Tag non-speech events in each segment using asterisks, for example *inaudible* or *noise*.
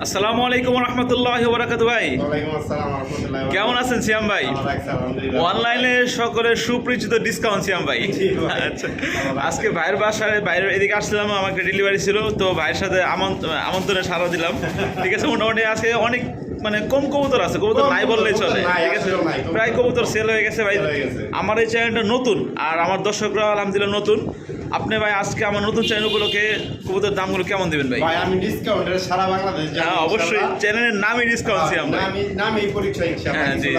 আসসালামু আলাইকুম রহমতুল্লাহ বরাকাত ভাই। কেমন আছেন সিয়াম ভাই। অনলাইনে সকলের সুপরিচিত ডিসকাউন্ট সিয়াম ভাই। আচ্ছা আজকে ভাইয়ের বাসায় বাইরের এদিকে আসছিলাম আমাকে ডেলিভারি ছিল তো ভাইয়ের সাথে আমন্ত- আমন্ত্রণে সারা দিলাম। ঠিক আছে মোটামুটি আজকে অনেক মানে কম কবুতর আছে কবুতর নাই বললেই চলে। ঠিক আছে। প্রায় কবুতর সেল হয়ে গেছে ভাই। আমার এই চ্যানেলটা নতুন আর আমার দর্শকরা আলহামদুলিল্লাহ নতুন। আপনি ভাই আজকে আমার নতুন চ্যানেলগুলোকে কবুতর দামগুলো কেমন দেবেন ভাই? ভাই আমি ডিসকাউন্টের সারা বাংলাদেশ হ্যাঁ অবশ্যই চ্যানেলের নামই ডিসকাউন্ট আমরা। ভাই নামই নামই পরিচয় ইনশাআল্লাহ, হ্যাঁ, জি,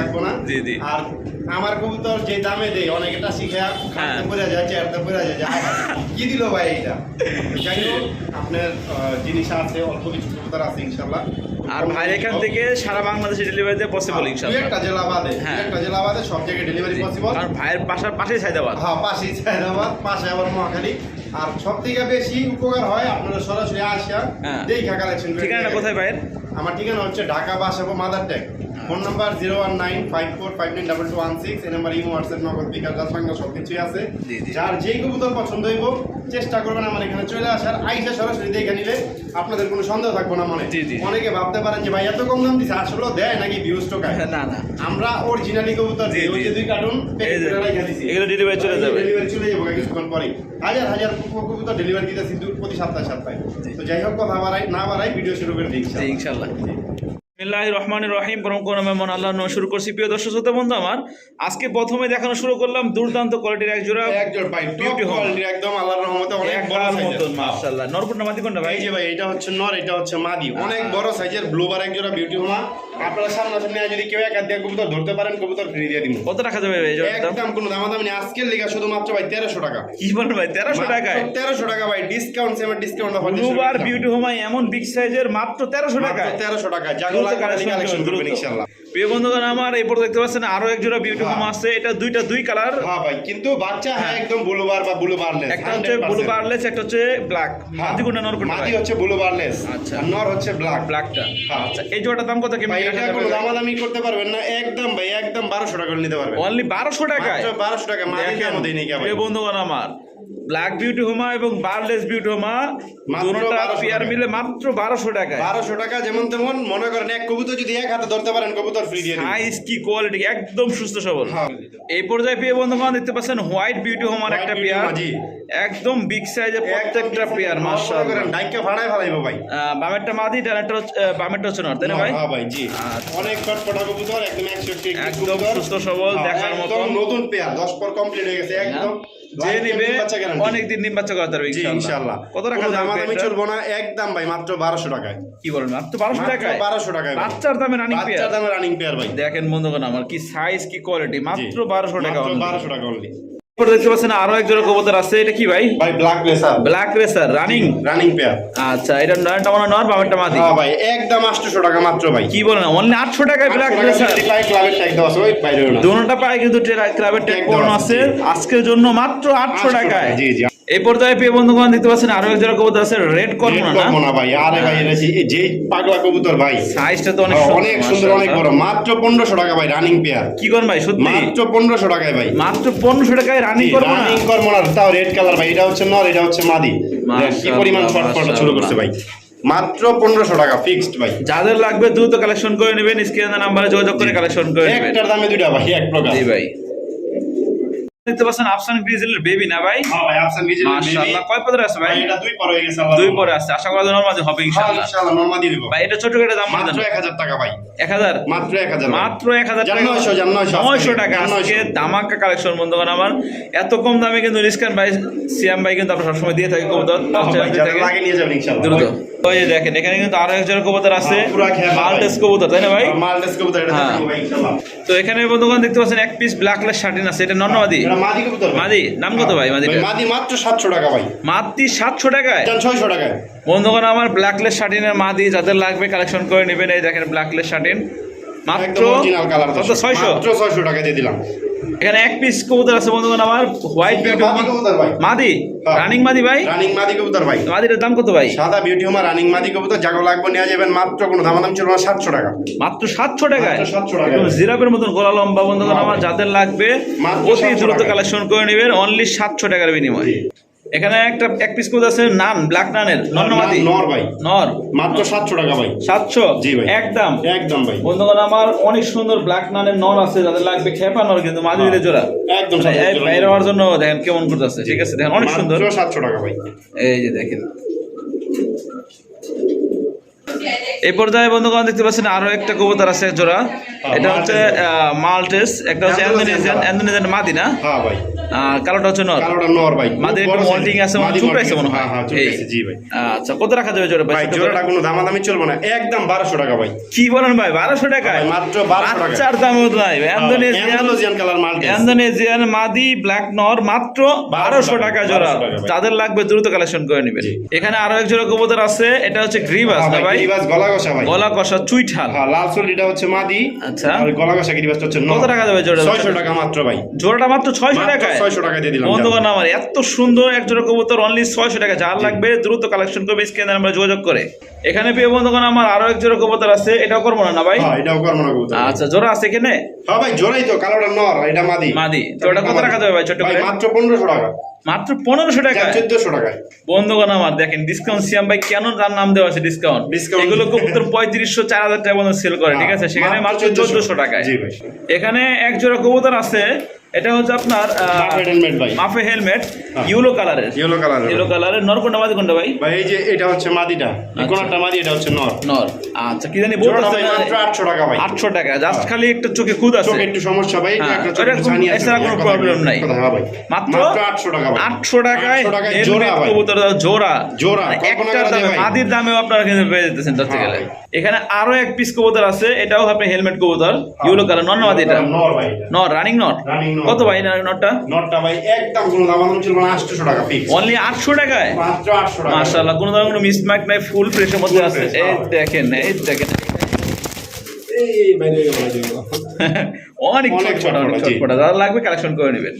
জি, জি। আর আমার কবুতর যে দামে দেয় অনেকটা শিখে হ্যাঁ। খাটতে পড়ে যায় চেয়ারতে পড়ে যায় কি দিল ভাই এটা যাই হোক আপনার জিনিস আছে অল্প কিছু কবুতর আছে ইনশাআল্লাহ। আর এখান থেকে সারা বাংলাদেশে পসিবল ইনশাআল্লাহ। একটা জেলা বাদে হ্যাঁ। একটা জেলা বাদে সব জায়গায় ডেলিভারি পসিবল কারণ ভাইয়ের বাসার পাশেই সাইদাবাদ হ্যাঁ পাশেই সায়দাবাদ পাশে আবার মহাখালী আর সব থেকে বেশি উপকার হয় আপনারা সরাসরি আসিয়া হ্যাঁ। দেখা কালেকশন ঠিকানাটা কোথায় ভাইয়ের? আমার ঠিকানা হচ্ছে Dhaka Basabo Madartek phone number zero one nine five four five nine double two one six এই number imo WhatsApp Nagad bKash Das Bangla সব কিছুই আছে। যার যেই কবুতর পছন্দ হইব চেষ্টা করবেন আমার এখানে চলে আসার। আইসা সরাসরি দেখে নিলে আপনাদের কোনো সন্দেহ থাকব না মনে। অনেকে ভাবতে পারেন যে ভাই এত কম দাম দিছে আসলে দেয় নাকি ভিউজ টোকায় না না। আমরা অরিজিনালি কবুতর দিই ওই যে দুই কার্টুন এগুলো delivery চলে যাবে। ডেলিভারি চলে যাব কিছুক্ষণ পরে। হাজার হাজার কবুতর ডেলিভারি দিতেছি প্রতি সপ্তাহে সপ্তাহে। তো যাই হোক কথা বাড়াই না বাড়াই ভিডিও শুরু করে দিই জি ইনশাল্লাহ বিসমিল্লাহ রহমান রহিম পরম করুণা মেমন আল্লাহ নয় শুরু করছি। প্রিয় দর্শক শ্রোতা বন্ধু আমার আজকে প্রথমে দেখানো শুরু করলাম দুর্দান্ত কোয়ালিটির এক জোড়া একজন ভাই টপ Beauty কোয়ালিটি একদম আল্লাহর রহমতে অনেক বড় সাইজের মাশাআল্লাহ। নরপুরটা মাটি কোনটা ভাই? এই যে ভাই এটা হচ্ছে নর এটা হচ্ছে মাদি। অনেক বড় সাইজের ব্লুবার এক জোড়া বিউটি হোমা আপনারা সামনাসামনি যদি কেউ এক দিয়ে কবুতর ধরতে পারেন কবুতর ফ্রি দিয়ে দিব কত টাকা যাবে ভাই এই জোড়ার দাম একদম নেই। আজকের লেগা শুধুমাত্র ভাই তেরোশো টাকা। কি বলেন ভাই তেরোশো টাকায়? তেরোশো টাকা ভাই ডিসকাউন্ট সেমের ডিসকাউন্ট অফার ব্লুবার বিউটি হোমাই এমন বিগ সাইজের মাত্র তেরোশো টাকায়। তেরোশো টাকা দ্রুত জাগুলা কালেকশন করবেন দ্রুত। প্রিয় বন্ধুগণ আমার এই পরে দেখতে পাচ্ছেন আরও এক জোড়া বিউটি হোম হ্যাঁ। আছে। এটা দুইটা দুই কালার হ্যাঁ ভাই কিন্তু বাচ্চা হ্যাঁ একদম ব্লু বার বা ব্লু বারলেস একটা হচ্ছে ব্লু বারলেস একটা হচ্ছে ব্ল্যাক মাটি কোনটা মাটি হচ্ছে ব্লু বারলেস আচ্ছা। নর হচ্ছে ব্ল্যাক ব্ল্যাকটা হ্যাঁ। আচ্ছা এই জোড়াটার দাম কত কি ভাই এটা কোনো দামাদামি করতে পারবেন না। একদম ভাই একদম বারোশো টাকা করে নিতে পারবেন। অনলি বারোশো টাকা বারোশো টাকা দিই ভাই বন্ধুগণ আমার। ব্ল্যাক বিউটি হোমা এবং বারলেস বিউটি হোমা দুটোটা পেয়ার মিলে মাত্র বারোশো টাকায়। বারোশো টাকা যেমন তেমন মনে করেন এক কবুতর যদি এক হাতে ধরতে পারেন কবুতর ফ্রি দিয়ে সাইজ কি কোয়ালিটি একদম সুস্থ সবল। হ্যাঁ। এই পর্যায়ে পেয়ে বন্ধুগণ দেখতে পাচ্ছেন হোয়াইট বিউটি হোমার একটা পেয়ার। একদম বিগ সাইজের প্রত্যেকটা পেয়ার মাশাআল্লাহ। ডাইকে ভাড়ায় ফেলাইবো ভাই। বামেরটা মাদি ডানেরটা আহ, বামেরটা হচ্ছে নর তাই না ভাই? হ্যাঁ ভাই জি। আচ্ছা। অনেক চটপটা কবুতর একদম একশো একদম সুস্থ সবল দেখার মতো নতুন পেয়ার দশ পর কমপ্লিট হয়ে গেছে একদম যে নিবে অনেক দিন নিম বাচ্চা করাতে পারবে ইনশাআল্লাহ। কত টাকা দাম আমি চলবো না একদম ভাই মাত্র বারোশো টাকায়। কি বলেন মাত্র বারোশো মাত্র টাকায়? বারোশো টাকায় বাচ্চার দামে রানিং পেয়ার পেয়ার দামে রানিং পেয়ার ভাই। দেখেন বন্ধুগণ আমার কি সাইজ কি কোয়ালিটি মাত্র বারোশো টাকা মাত্র only। বারোশো টাকা অনলি দেখতে পাচ্ছেন আরও এক জোড়া কবুতর আছে। এটা কি ভাই? ভাই black racer black racer running running pair আচ্ছা এটা নয়টা মানে নর বামেরটা মাদি। হ্যাঁ ভাই একদম আটশো টাকা মাত্র ভাই। কি বলেন অনলি আটশো টাকায় ব্ল্যাক রেসার ক্লাবের ট্যাগ দেওয়া আছে ওই বাইরে না দোনোটা পায়ে কিন্তু ক্লাবের ট্যাগ আছে, আজকের জন্য মাত্র আটশো টাকায়। জি জি। এই পর্যায়ে পেয়ে বন্ধুগণ দেখতে পাচ্ছেন আরও এক জোড়া কবুতর আছে রেড কর্মনা না? করব ভাই আরে ভাই এটা যে- পাগলা কবুতর ভাই। সাইজটা তো অনেক হ্যাঁ, অনেক সুন্দর অনেক বড়। মাত্র পনেরোশো টাকা ভাই রানিং পেয়ার কি করেন ভাই সত্যি? মাত্র পনেরোশো টাকায় ভাই। মাত্র পনেরোশো টাকায় রানিং করব না রানিং কর্মনার তাও রেড কালার ভাই এটা হচ্ছে নর এটা হচ্ছে মাদি। কি পরিমাণ শর্ট ফটো শুরু করছে ভাই। মাত্র পনেরোশো টাকা ফিক্সড ভাই। যাদের লাগবে দ্রুত কালেকশন করে নেবেন স্ক্রিনে নাম্বারে যোগাযোগ করে কালেকশন করে নেবেন। একটার দামে দুইটা ভাই এক প্রকার। জি ভাই। দেখতে পাচ্ছেন আফসান গ্রিজেলের বেবি না ভাই? হ্যাঁ ভাই আফসান মাশাআল্লাহ। কয় পদের আছে ভাই? এটা দুই পর হয়ে গেছে আল্লাহ দুই পরে আছে। আশা করা যায় নরমাল হবে হ্যাঁ, ইনশাআল্লাহ। ইনশাআল্লাহ নরমা দিয়ে দিব। ভাই এটা ছোট করে দাম মাত্র মাত্র এক হাজার টাকা ভাই। এক হাজার? মাত্র এক হাজার মাত্র এক হাজার জান টাকা। নয়শো, জান নয়শো আজকে। নয়শো টাকা জান আজকে। দামাকা কালেকশন বন্ধুগণ আমার। এত কম দামে কিন্তু রিস্কান ভাই সিয়াম ভাই কিন্তু আমরা সবসময় দিয়ে থাকে ভাই, যারা লাগে নিয়ে যাবেন ইনশাআল্লাহ। দ্রুত। ওই যে দেখেন এখানে কিন্তু আরও একজন কবুতর আছে। হ্যাঁ। মাল্টেস কবুতর। তাই না ভাই? মালটেস কবুতর এটা হ্যাঁ। ইনশাআল্লাহ তো এখানে বন্ধুগণ দেখতে পাচ্ছেন এক পিস ব্ল্যাক লেস শার্টিন আছে। এটা নন্নবাদী মাদি কবুতর। মাদি? নাম কত ভাই মাদি মাদি মাত্র সাতশো টাকা ভাই। টাকায়? ছয়শো টাকায়। বন্ধুগণ আমার ব্ল্যাকলেস শার্টিনের মাদি যাদের লাগবে কালেকশন করে নেবেন। এই দেখেন ব্ল্যাকলেস শার্টিন মাত্র ছয়শো। মাত্র ছয়শো টাকা দিয়ে দিলাম। এখানে এক পিস কবুতর আছে বন্ধুগণ আমার হোয়াইট বিউটি মাদি হ্যাঁ। রানিং মাদি ভাই? রানিং মাদি কবুতর ভাই। মাদিটার দাম কত ভাই? সাদা বিউটি হোমা রানিং মাদি কবুতর জাগো লাগবে নেওয়া যাবেন মাত্র কোনো দামাদাম ছিল না সাতশো টাকা। মাত্র সাতশো 700 টাকায়। একদম জিরাপের মতন গোলা লম্বা বন্ধুগণ হ্যাঁ। আমার। যাদের লাগবে অতি দ্রুত কালেকশন করে নেবেন অনলি সাতশো টাকার বিনিময়ে। এখানে একটা এক পিস কোড আছে নান ব্ল্যাক নানের নর্মাদি নর ভাই। নর। মাত্র সাতশো টাকা ভাই। সাতশো? জি ভাই। একদম। একদম ভাই। বন্ধুগণ আমার অনেক সুন্দর ব্ল্যাক নানের নর আছে যাদের লাগবে খেপা নর কিন্তু মাঝে দিলে জোড়া। একদম বাইরে হওয়ার জন্য দেখেন কেমন করতেছে। ঠিক আছে দেখেন অনেক সুন্দর। মাত্র সাতশো টাকা ভাই। এই যে দেখেন। এই পর্যায়ে বন্ধুগণ দেখতে পাচ্ছেন আরও একটা কবুতর আছে জোড়া। এটা হচ্ছে মাল্টেস একটা হচ্ছে ইন্দোনেশিয়ান ইন্দোনেশিয়ান মাদি না? হ্যাঁ ভাই। আর কালোটা হচ্ছে নর। কালোটা নর ভাই। বড় একটু। মল্টিং আছে মনে মাদি চুপড়াইছে মনে হয়। হ্যাঁ হ্যাঁ চুপড়াইছে, জি ভাই। আচ্ছা কত রাখা যাবে জোড়া ভাই জোড়াটা কোনো দামাদামি চলবে না। একদম বারোশো টাকা ভাই। কি বলেন ভাই বারোশো টাকায় ভাই, মাত্র 1200 টাকা। বাচ্চার দামও নাই ইন্দোনেশিয়ান অ্যান্ডালুজিয়ান কালার মাল ইন্দোনেশিয়ান মাদি ব্ল্যাক নর মাত্র বারোশো টাকা জোড়া। 1200 টাকা ভাই। যাদের লাগবে দ্রুত কালেকশন করে নেবেন। এখানে আরও এক জোড়া কবুতর আছে এটা হচ্ছে গ্রিবাস না ভাই? গিরিবাস গলা কষা ভাই। গলা কষা চুইঠাল। হ্যাঁ লাল চুলিটা হচ্ছে মাদি আচ্ছা। আর গলা কষা গিরিবাসটা হচ্ছে কত টাকা যাবে জোড়া? ছয়শো টাকা মাত্র ভাই। জোড়াটা মাত্র ছয়শো টাকায়? ছয়শো টাকা দিয়ে দিলাম বন্ধুগণ আমার এত সুন্দর এক জোড়া কবুতর অনলি ছয়শো টাকা। যার লাগবে দ্রুত কালেকশন করবে স্ক্যানে আমরা যোগাযোগ করে। এখানে প্রিয় বন্ধুগণ আমার আরও এক জোড়া কবুতর আছে এটাও করব না না ভাই? হ্যাঁ এটাও কর্ম না কবুতর। আচ্ছা জোড়া আছে এখানে হ্যাঁ ভাই জোড়াই তো কালোটা নর এটা মাদি। মাদি। তো ওটা কত রাখা যাবে ভাই ছোট করে? মাত্র পনেরোশো টাকা। মাত্র পনেরোশো টাকা চোদ্দশো বন্ধ বন্ধুগণ আমার দেখেন ডিসকাউন্ট সিয়াম ভাই কেন তার নাম দেওয়া আছে ডিসকাউন্ট ডিসকাউন্ট এগুলো কবুতর পঁয়ত্রিশশো চার হাজার টাকা পর্যন্ত সেল করে ঠিক আছে? সেখানে মাত্র চোদ্দশো। টাকায়। এখানে এক জোড়া কবুতর আছে এটা হচ্ছে আপনার মাফে হেলমেট। ইউলো কালারের ইয়েলো কালার ইউলো কালারের নর কোনটা মাদি কোনটা ভাই? ভাই এই যে এটা হচ্ছে মাদিটা। আচ্ছা। কোনটা মাদি এটা হচ্ছে নর। নর। আচ্ছা কি জানি জোড়াটা বলতেছে ভাই মাত্র আটশো টাকা ভাই। আটশো টাকা। জাস্ট হ্যাঁ। খালি একটা চোখে খুদ আছে। চোখে একটু সমস্যা ভাই এটা হ্যাঁ, একটা চোখে ছানি আছে এছাড়া কোনো বলি, নাই। হ্যাঁ ভাই। মাত্র মাত্র আটশো টাকা ভাই। আটশো টাকায় 800 টাকায় জোড়া ভাই। কবুতর জোড়া। জোড়া, মানে দামে মাদির দামেও আপনারা কিন্তু পেয়ে যেতেছেন ধরতে হ্যাঁ গেলে। এখানে আরও এক পিস কবুতর আছে এটাও আপনি হেলমেট কবুতর ইউলো কালার নন মাদি এটা নর ভাই। নর রানিং নর। কত ভাই নটটা? নটটা ভাই একদম কোনো দাম দাম না আটশো টাকা ফিক্স অনলি আটশো টাকায়? মাত্র আটশো টাকা। মাশাআল্লাহ কোনো ধরনের কোনো নাই ফুল ফ্রেশের মধ্যে আছে। এই দেখেন এই দেখেন। *laughs* অনেক ছোট ছোট লাগবে কালেকশন করে নেবেন।